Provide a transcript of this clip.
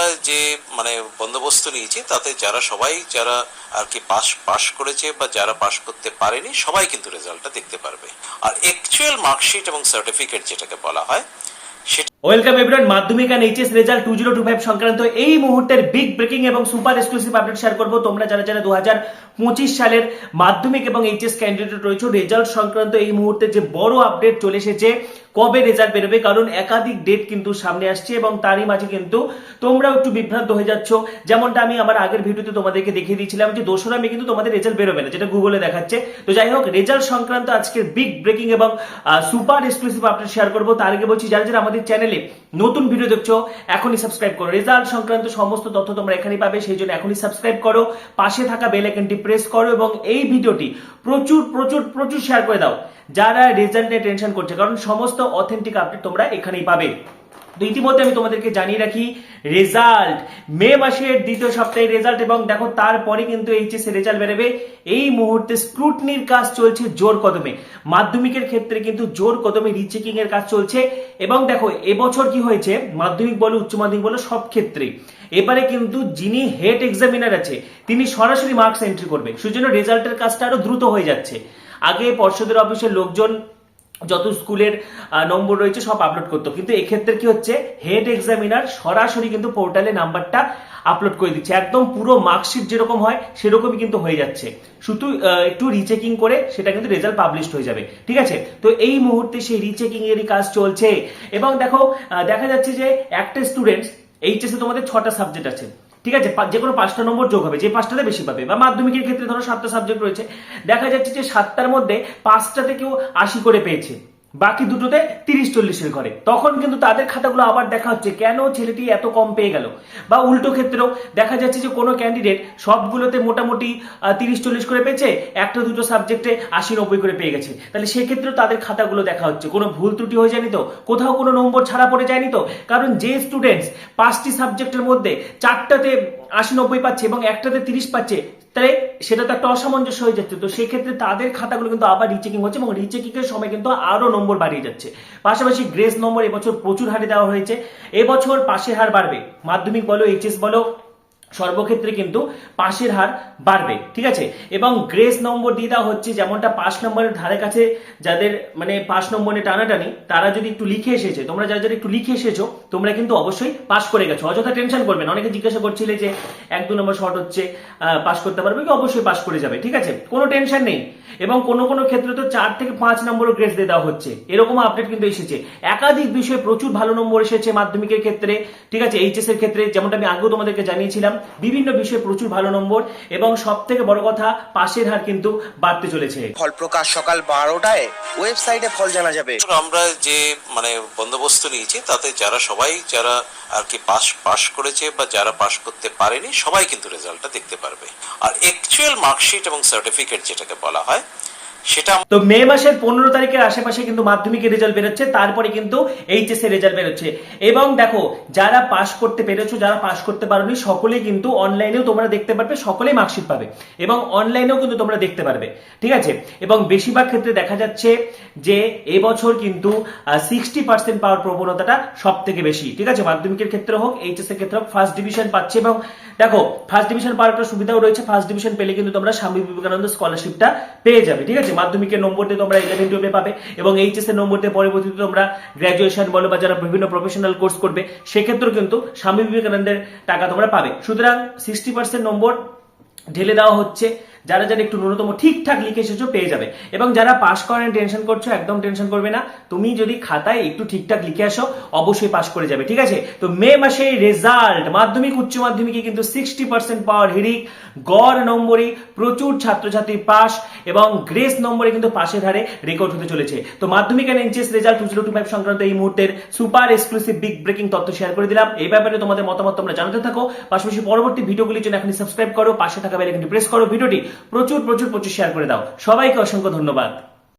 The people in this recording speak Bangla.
আমরা যে মানে বন্দোবস্ত নিয়েছি, তাতে যারা সবাই, যারা আর কি পাস পাস করেছে বা যারা পাস করতে পারেনি, সবাই কিন্তু রেজাল্টটা দেখতে পারবে। আর অ্যাকচুয়াল মার্কশিট এবং সার্টিফিকেট যেটাকে বলা হয়, সেটা welcome everyone Madhyamik and HS result two zero two five সংক্রান্ত এই মুহূর্তের বিগ ব্রেকিং এবং সুপার এক্সক্লুসিভ আপডেট শেয়ার করব। তোমরা যারা যারা দু হাজার পঁচিশ সালের মাধ্যমিক এবং এইচএস ক্যান্ডিডেট রয়েছে রেজাল্ট সংক্রান্ত এই মুহূর্তে যে বড় আপডেট চলে এসেছে, কবে রেজাল্ট বেরোবে? কারণ একাধিক ডেট কিন্তু সামনে আসছে এবং তারই মাঝে কিন্তু তোমরাও একটু বিভ্রান্ত হয়ে যাচ্ছ। যেমনটা আমি আমার আগের ভিডিওতে তোমাদেরকে দেখিয়ে দিয়েছিলাম যে দোসরা মে কিন্তু তোমাদের রেজাল্ট বেরোবে না, যেটা গুগলে দেখাচ্ছে। তো যাই হোক রেজাল্ট সংক্রান্ত আজকের বিগ ব্রেকিং এবং সুপার এক্সক্লুসিভ আপডেট শেয়ার করব। তার আগে বলছি, যারা যারা আমাদের চ্যানেলে নতুন ভিডিও দেখছ, এখনই সাবস্ক্রাইব করো। রেজাল্ট সংক্রান্ত সমস্ত তথ্য তোমরা এখানেই পাবে, সেই জন্য এখনই সাবস্ক্রাইব করো। পাশে থাকা বেল আইকনটি প্রেস করো এবং এই ভিডিওটি প্রচুর প্রচুর প্রচুর শেয়ার করে দাও, যারা রেজাল্ট নিয়ে টেনশন করছে, কারণ সমস্ত অথেন্টিক আপডেট তোমরা এখানেই পাবে। তো ইতিমধ্যে আমি তোমাদেরকে জানিয়ে রাখি রেজাল্ট মে মাসের দ্বিতীয় সপ্তাহে রেজাল্ট এবং দেখো তারপরে কিন্তু এইচএস রেজাল্ট বেরোবে। এই মুহূর্তে স্ক্রুটনির কাজ চলছে জোর কদমে। মাধ্যমিকের ক্ষেত্রে কিন্তু জোর কদমে রিচেকিং এর কাজ চলছে এবং দেখো, এবছর কি হয়েছে? মাধ্যমিক বলো, উচ্চ মাধ্যমিক বলো, সব ক্ষেত্রে। এবারে কিন্তু যিনি হেড এক্সামিনার আছে, তিনি সরাসরি মার্কস এন্ট্রি করবে। সেজন্য রেজাল্টের কাজটা আরও দ্রুত হয়ে যাচ্ছে। আগে পর্ষদের অফিসের লোকজন যত স্কুলের নম্বর রয়েছে সব আপলোড করতো। কিন্তু এক্ষেত্রে কি হচ্ছে? হেড এক্সামিনার সরাসরি কিন্তু পোর্টালে নাম্বারটা আপলোড করে দিচ্ছে। একদম পুরো মার্কশিট যেরকম হয়, সেরকমই কিন্তু হয়ে যাচ্ছে। শুধু একটু রিচেকিং করে সেটা কিন্তু রেজাল্ট পাবলিশড হয়ে যাবে। ঠিক আছে? তো এই মুহূর্তে সেই রিচেকিং এরই কাজ চলছে। এবং দেখো দেখা যাচ্ছে যে একটা স্টুডেন্টস এইচএসে তোমাদের ছটা সাবজেক্ট আছে। ঠিক আছে যে কোনো পাঁচটা নম্বর যোগ হবে, যে পাঁচটাতে বেশি পাবে। বা মাধ্যমিকের ক্ষেত্রে ধরো সাতটা সাবজেক্ট রয়েছে। দেখা যাচ্ছে যে সাতটার মধ্যে পাঁচটাতে কেউ আশি করে পেয়েছে। বাকি দুটোতে তিরিশ চল্লিশের ঘরে তখন কিন্তু তাদের খাতাগুলো আবার দেখা হচ্ছে, কেন ছেলেটি এত কম পেয়ে গেল? বা উল্টো ক্ষেত্রেও দেখা যাচ্ছে যে কোনো ক্যান্ডিডেট সবগুলোতে মোটামুটি তিরিশ চল্লিশ করে পেয়েছে, একটা দুটো সাবজেক্টে আশি নব্বই করে পেয়ে গেছে। তাহলে সেক্ষেত্রেও তাদের খাতাগুলো দেখা হচ্ছে। কোনো ভুল ত্রুটি হয়ে যায়নি তো? কোথাও কোনো নম্বর ছাড়া পড়ে যায়নি তো? কারণ যে স্টুডেন্টস পাঁচটি সাবজেক্টের মধ্যে চারটাতে আশি নব্বই পাচ্ছে এবং একটাতে তিরিশ পাচ্ছে তাহলে সেটা তো একটা অসামঞ্জস্য হয়ে যাচ্ছে। তো সেক্ষেত্রে তাদের খাতাগুলো কিন্তু আবার রিচেকিং হচ্ছে এবং রিচেকিং এর সময় কিন্তু আরও নম্বর বাড়িয়ে যাচ্ছে। পাশাপাশি গ্রেস নম্বর এবছর প্রচুর হারে দেওয়া হয়েছে। এবছর পাশের হার বাড়বে। মাধ্যমিক বলো এইচএস বলো সর্বক্ষেত্রে কিন্তু পাশের হার বাড়বে, ঠিক আছে? এবং গ্রেস নম্বর দিয়ে দেওয়া হচ্ছে যেমনটা পাঁচ নম্বরের ধারে কাছে যাদের মানে পাঁচ নম্বরে টানাটানি, তারা যদি একটু লিখে এসেছে, তোমরা যারা যারা একটু লিখে এসেছ, তোমরা কিন্তু অবশ্যই পাস করে গেছো। অযথা টেনশন করবে না। অনেকে জিজ্ঞাসা করছিলে যে এক দু নম্বর শর্ট হচ্ছে পাস করতে পারবে কি? অবশ্যই পাস করে যাবে, ঠিক আছে? কোনো টেনশন নেই। এবং কোনো কোনো ক্ষেত্রে তো চার থেকে পাঁচ নম্বরও গ্রেস দিয়ে দেওয়া হচ্ছে। এরকম আপডেট কিন্তু এসেছে। একাধিক বিষয়ে প্রচুর ভালো নম্বর এসেছে মাধ্যমিকের ক্ষেত্রে, ঠিক আছে? এইচএস এর ক্ষেত্রে, যেমনটা আমি আগেও তোমাদেরকে জানিয়েছিলাম বিভিন্ন বিষয়ে প্রচুর ভালো নম্বর এবং সব থেকে বড় কথা পাশের হার কিন্তু বাড়তে চলেছে। ফল প্রকাশ সকাল বারোটায় ওয়েবসাইটে ফল জানা যাবে। আমরা যে মানে বন্দোবস্ত নিয়েছি তাতে যারা সবাই যারা আর কি পাস পাস করেছে বা যারা পাস করতে পারেনি সবাই কিন্তু রেজাল্টটা দেখতে পারবে। আর অ্যাকচুয়াল মার্কশিট এবং সার্টিফিকেট যেটাকে বলা হয় সেটা তো মে মাসের পনেরো তারিখের আশেপাশে কিন্তু মাধ্যমিকের রেজাল্ট বেরোচ্ছে, তারপরে কিন্তু এইচএস এর রেজাল্ট বেরোচ্ছে। এবং দেখো, যারা পাশ করতে পেরেছ, যারা পাশ করতে পারোনি, সকলে কিন্তু অনলাইনেও তোমরা দেখতে পারবে, সকলেই মার্কশিট পাবে। এবং অনলাইনেও কিন্তু তোমরা দেখতে পারবে, ঠিক আছে? এবং বেশিরভাগ ক্ষেত্রে দেখা যাচ্ছে যে এবছর কিন্তু সিক্সটি পার্সেন্ট পাওয়ার প্রবণতাটা সব থেকে বেশি, ঠিক আছে? মাধ্যমিকের ক্ষেত্রে হোক এইচএস এর ক্ষেত্রে হোক ফার্স্ট ডিভিশন পাচ্ছে এবং দেখো ফার্স্ট ডিভিশন পাওয়ার একটা সুবিধাও রয়েছে ফার্স্ট ডিভিশন পেলে কিন্তু তোমরা স্বামী বিবেকানন্দ স্কলারশিপটা পেয়ে যাবে, ঠিক আছে? মাধ্যমিকের নম্বর দিয়ে তোমরা ইলেভেন টুয়েলভে পাবে এবং এইচএস এর নম্বর দিয়ে পরবর্তীতে তোমরা গ্র্যাজুয়েশন বলো বা যারা বিভিন্ন প্রফেশনাল কোর্স করবে, সেক্ষেত্রেও কিন্তু স্বামী বিবেকানন্দের টাকা তোমরা পাবে। সুতরাং সিক্সটি পার্সেন্ট নম্বর ঢেলে দেওয়া হচ্ছে যারা যারা একটু ন্যূনতম ঠিকঠাক লিখে এসেছ পেয়ে যাবে। এবং যারা পাশ করেন টেনশন করছ, একদম টেনশন করবে না। তুমি যদি খাতায় একটু ঠিকঠাক লিখে আসো, অবশ্যই পাশ করে যাবে, ঠিক আছে? তো মে মাসে রেজাল্ট মাধ্যমিক, উচ্চ মাধ্যমিকে কিন্তু সিক্সটি পার্সেন্ট পাওয়ার হিরিক গড় নম্বরে প্রচুর ছাত্রছাত্রী পাস এবং গ্রেস নম্বরে কিন্তু পাশের ধারে রেকর্ড হতে চলেছে। তো Madhyamik and HS result two zero two five সংক্রান্ত এই মুহূর্তের সুপার এক্সক্লুসিভ বিগ ব্রেকিং তথ্য শেয়ার করে দিলাম। এই ব্যাপারে তোমাদের মতামত তোমরা জানাতে থাকো। পাশাপাশি পরবর্তী ভিডিওগুলির জন্য এখন সাবস্ক্রাইব করো, পাশে থাকা বেল আইকনটি প্রেস করো। ভিডিওটি প্রচুর প্রচুর প্রচুর শেয়ার করে দাও। সবাইকে অসংখ্য ধন্যবাদ।